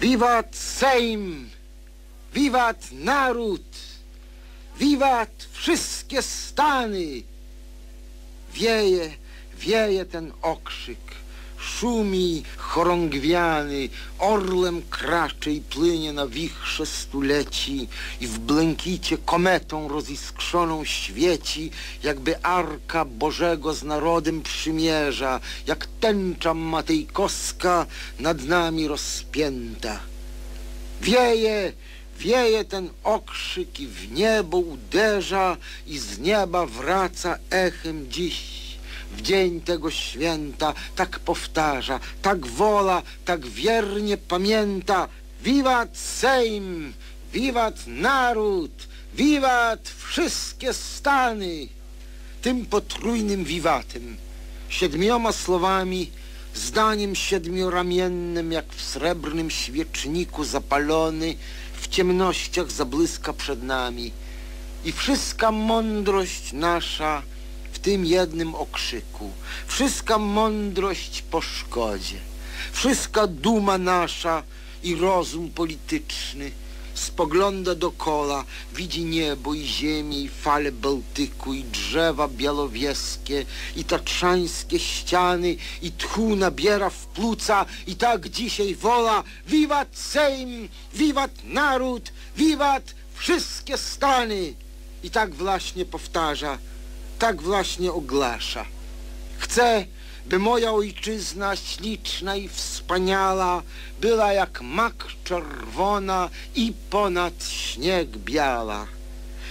Wiwat Sejm! Wiwat naród! Wiwat wszystkie stany! Wieje, wieje ten okrzyk, szumi chorągwiany, orlem kracze i płynie na wichrze stuleci i w błękicie kometą roziskrzoną świeci, jakby arka Bożego z narodem przymierza, jak tęcza matejkowska nad nami rozpięta. Wieje, wieje ten okrzyk i w niebo uderza i z nieba wraca echem dziś. W dzień tego święta tak powtarza, tak wola, tak wiernie pamięta. Wiwat Sejm, wiwat naród, wiwat wszystkie stany. Tym potrójnym wiwatem, siedmioma słowami, zdaniem siedmioramiennym, jak w srebrnym świeczniku zapalony, w ciemnościach zabłyska przed nami. I wszystka mądrość nasza tym jednym okrzyku, wszystka mądrość po szkodzie, wszystka duma nasza i rozum polityczny spogląda dokoła, widzi niebo i ziemię i fale Bałtyku i drzewa białowieskie i tatrzańskie ściany i tchu nabiera w płuca i tak dzisiaj wola wiwat Sejm, wiwat naród, wiwat wszystkie stany. I tak właśnie powtarza, tak właśnie oglasza. Chcę, by moja ojczyzna śliczna i wspaniała była jak mak czerwona i ponad śnieg biała.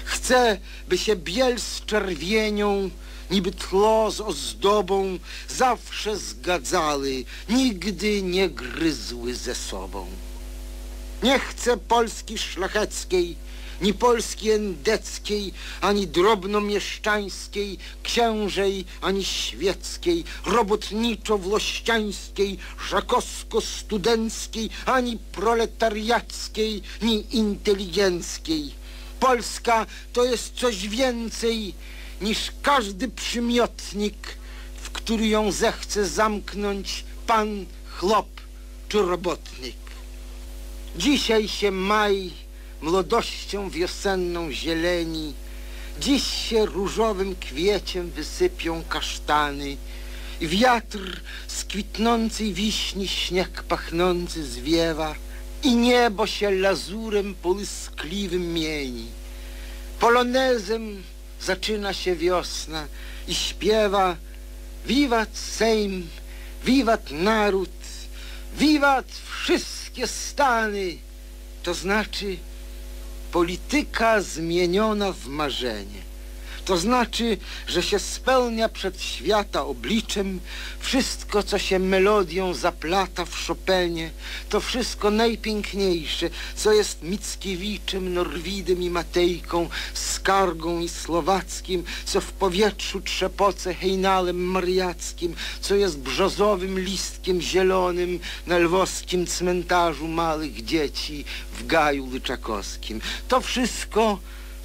Chcę, by się biel z czerwienią, niby tło z ozdobą, zawsze zgadzały, nigdy nie gryzły ze sobą. Nie chcę Polski szlacheckiej, ni Polski endeckiej, ani drobnomieszczańskiej, księżej, ani świeckiej, robotniczo-włościańskiej, żakowsko-studenckiej, ani proletariackiej, ni inteligenckiej. Polska to jest coś więcej niż każdy przymiotnik, w który ją zechce zamknąć pan, chlop czy robotnik. Dzisiaj się maj młodością wiosenną zieleni, dziś się różowym kwieciem wysypią kasztany i wiatr z kwitnącej wiśni śnieg pachnący zwiewa i niebo się lazurem połyskliwym mieni. Polonezem zaczyna się wiosna i śpiewa wiwat Sejm, wiwat naród, wiwat wszystkie stany, to znaczy polityka zmieniona w marzenie. To znaczy, że się spełnia przed świata obliczem wszystko, co się melodią zaplata w Chopinie, to wszystko najpiękniejsze, co jest Mickiewiczem, Norwidem i Matejką, Skargą i Słowackim, co w powietrzu trzepoce hejnalem mariackim, co jest brzozowym listkiem zielonym na lwowskim cmentarzu małych dzieci w gaju lyczakowskim. To wszystko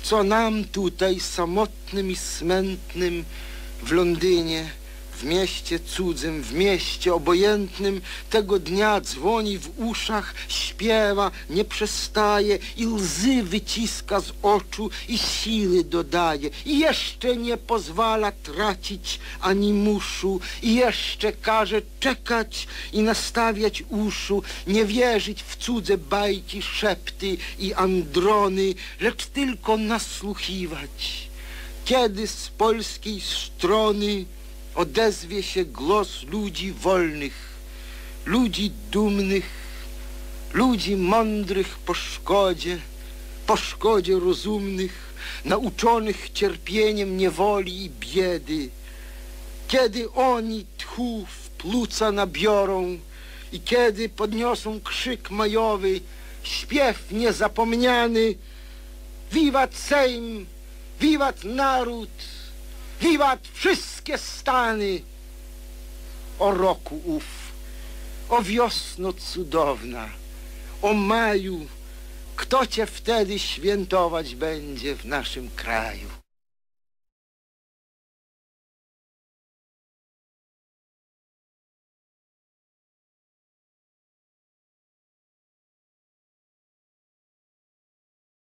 co nam tutaj samotnym i smętnym w Londynie, w mieście cudzym, w mieście obojętnym tego dnia dzwoni w uszach, śpiewa, nie przestaje i łzy wyciska z oczu i siły dodaje. I jeszcze nie pozwala tracić ani muszu. I jeszcze każe czekać i nastawiać uszu, nie wierzyć w cudze bajki, szepty i androny, lecz tylko nasłuchiwać. Kiedy z polskiej strony odezwie się głos ludzi wolnych, ludzi dumnych, ludzi mądrych po szkodzie, po szkodzie rozumnych, nauczonych cierpieniem niewoli i biedy. Kiedy oni tchu w płuca nabiorą i kiedy podniosą krzyk majowy, śpiew niezapomniany, wiwat Sejm, wiwat naród, wiwat wszystkie stany. O roku ów, o wiosno cudowna, o maju, kto cię wtedy świętować będzie w naszym kraju?